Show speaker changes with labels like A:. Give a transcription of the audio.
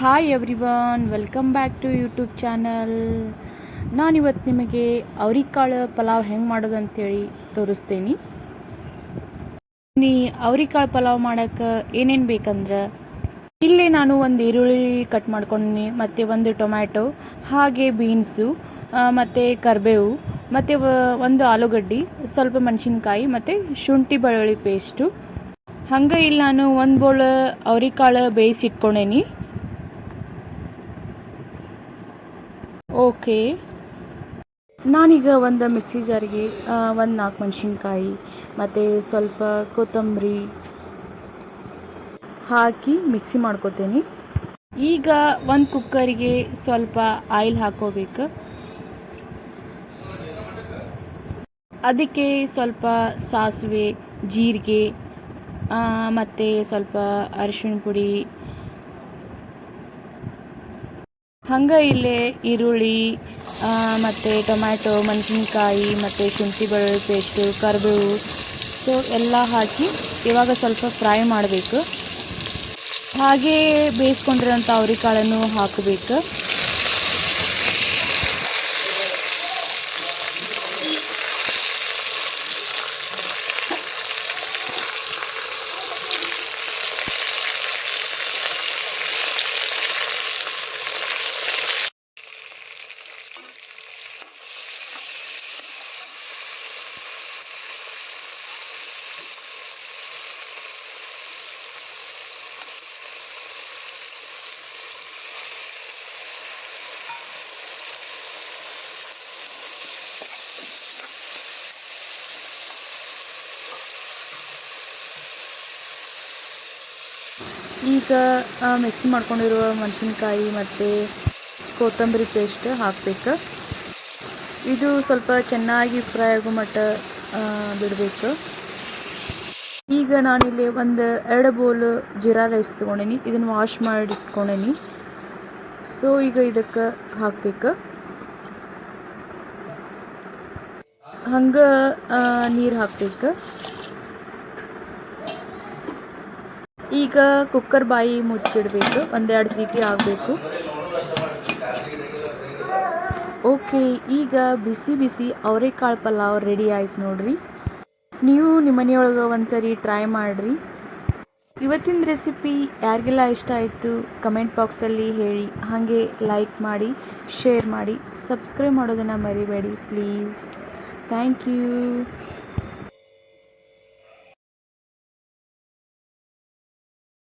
A: Hi everyone welcome back to YouTube channel ನಾನಿವತ್ತು ನಿಮಗೆ ಅವ್ರಿಕಾಳು ಪಲಾವ್ ಹೆಂಗೆ ಮಾಡೋದು ಅಂತೇಳಿ ತೋರಿಸ್ತೀನಿ. ನೀ ಅವ್ರಿಕಾಳು ಪಲಾವ್ ಮಾಡೋಕ್ಕೆ ಏನೇನು ಬೇಕಂದ್ರೆ, ಇಲ್ಲಿ ನಾನು ಒಂದು ಈರುಳ್ಳಿ ಕಟ್ ಮಾಡ್ಕೊಂಡಿ ಮತ್ತು ಒಂದು ಟೊಮ್ಯಾಟೊ, ಹಾಗೆ ಬೀನ್ಸು ಮತ್ತು ಕರಿಬೇವು, ಮತ್ತು ಒಂದು ಆಲೂಗಡ್ಡೆ, ಸ್ವಲ್ಪ ಮೆಣಸಿನ್ಕಾಯಿ, ಮತ್ತು ಶುಂಠಿ ಬೆಳ್ಳುಳ್ಳಿ ಪೇಸ್ಟು ಹಂಗೆ ಇಲ್ಲಿ ನಾನು ಒಂದು ಬೋಳು ಅವ್ರಿಕಾಳು ಬೇಯಿಸಿ ಇಟ್ಕೊಂಡೇನಿ ಓಕೆ. ನಾನೀಗ ಒಂದು ಮಿಕ್ಸಿ ಜಾರಿಗೆ ಒಂದು ನಾಲ್ಕು ಮೆಣಸಿನ್ಕಾಯಿ, ಮತ್ತು ಸ್ವಲ್ಪ ಕೊತ್ತಂಬರಿ ಹಾಕಿ ಮಿಕ್ಸಿ ಮಾಡ್ಕೊತೀನಿ. ಈಗ ಒಂದು ಕುಕ್ಕರಿಗೆ ಸ್ವಲ್ಪ ಆಯಿಲ್ ಹಾಕೋಬೇಕು. ಅದಕ್ಕೆ ಸ್ವಲ್ಪ ಸಾಸಿವೆ, ಜೀರಿಗೆ ಮತ್ತು ಸ್ವಲ್ಪ ಅರಿಶಿಣ ಪುಡಿ ಹಂಗೆ ಇಲ್ಲಿ ಈರುಳ್ಳಿ ಮತ್ತು ಟೊಮ್ಯಾಟೊ, ಮೆಣಸಿನ್ಕಾಯಿ, ಮತ್ತು ಶುಂಠಿ ಬೆಳ್ಳುಳ್ಳಿ ಪೇಸ್ಟು, ಕರಿಬೇವು, ಸೊ ಎಲ್ಲ ಹಾಕಿ ಇವಾಗ ಸ್ವಲ್ಪ ಫ್ರೈ ಮಾಡಬೇಕು. ಹಾಗೇ ಬೇಯಿಸ್ಕೊಂಡಿರೋಂಥ ಅವ್ರಿಕಾಳನ್ನು ಹಾಕಬೇಕು. ಈಗ ಮಿಕ್ಸಿ ಮಾಡ್ಕೊಂಡಿರುವ ಮೆಣಸಿನ್ಕಾಯಿ ಮತ್ತು ಕೊತ್ತಂಬರಿ ಪೇಸ್ಟ್ ಹಾಕಬೇಕು. ಇದು ಸ್ವಲ್ಪ ಚೆನ್ನಾಗಿ ಫ್ರೈ ಆಗೋ ಮಟ್ಟ ಬಿಡಬೇಕು. ಈಗ ನಾನಿಲ್ಲಿ ಒಂದು ಎರಡು ಬೌಲ್ ಜೀರಾ ರೈಸ್ ತೊಗೊಂಡೀನಿ. ಇದನ್ನು ವಾಶ್ ಮಾಡಿ ಇಟ್ಕೊಂಡೀನಿ ಸೊ ಈಗ ಇದಕ್ಕೆ ಹಾಕಬೇಕು. ಹಂಗೆ ನೀರು ಹಾಕಬೇಕು. ಈಗ ಕುಕ್ಕರ್ ಬಾಯಿ ಮುಚ್ಚಿಡಬೇಕು, ಒಂದೆರಡು ಸೀಟಿ ಆಗಬೇಕು. ಓಕೆ ಈಗ ಬಿಸಿ ಬಿಸಿ ಅವರೆಕಾಳು ಪಲಾವ್ ರೆಡಿ ಆಯ್ತು ನೋಡ್ರಿ. ನೀವು ನಿಮ್ಮ ಮನೆಯೊಳಗೆ ಒಂದ್ಸರಿ ಟ್ರೈ ಮಾಡಿರಿ. ಇವತ್ತಿನ ರೆಸಿಪಿ ಯಾರಿಗೆಲ್ಲ ಇಷ್ಟ ಆಯಿತು ಕಮೆಂಟ್ ಬಾಕ್ಸಲ್ಲಿ ಹೇಳಿ. ಹಾಗೆ ಲೈಕ್ ಮಾಡಿ ಶೇರ್ ಮಾಡಿ ಸಬ್ಸ್ಕ್ರೈಬ್ ಮಾಡೋದನ್ನು ಮರಿಬೇಡಿ ಪ್ಲೀಸ್ ಥ್ಯಾಂಕ್ ಯು